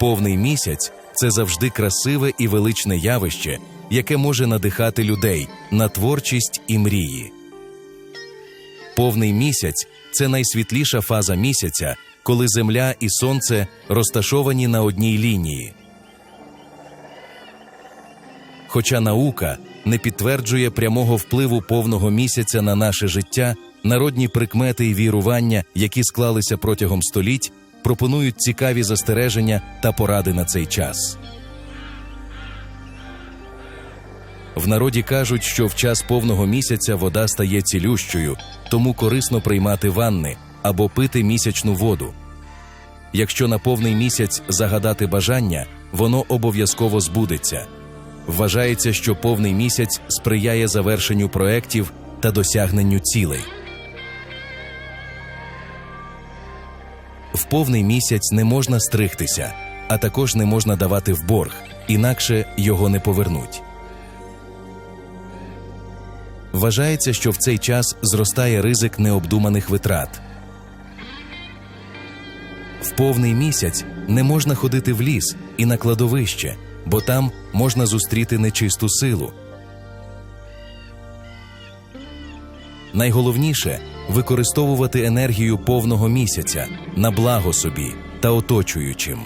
Повний місяць це завжди красиве і величне явище, яке може надихати людей на творчість і мрії. Повний місяць це найсвітліша фаза місяця, коли Земля і Сонце розташовані на одній лінії. Хоча наука не підтверджує прямого впливу повного місяця на наше життя, народні прикмети і вірування, які склалися протягом століть, пропонують цікаві застереження та поради на цей час. В народі кажуть, що в час повного місяця вода стає цілющою, тому корисно приймати ванни або пити місячну воду. Якщо на повний місяць загадати бажання, воно обов'язково збудеться. Вважається, що повний місяць сприяє завершенню проєктів та досягненню цілей. В повний місяць не можна стригтися, а також не можна давати в борг, інакше його не повернуть. Вважається, що в цей час зростає ризик необдуманих витрат. В повний місяць не можна ходити в ліс і на кладовище, бо там можна зустріти нечисту силу. Найголовніше використовувати енергію повного місяця на благо собі та оточуючим.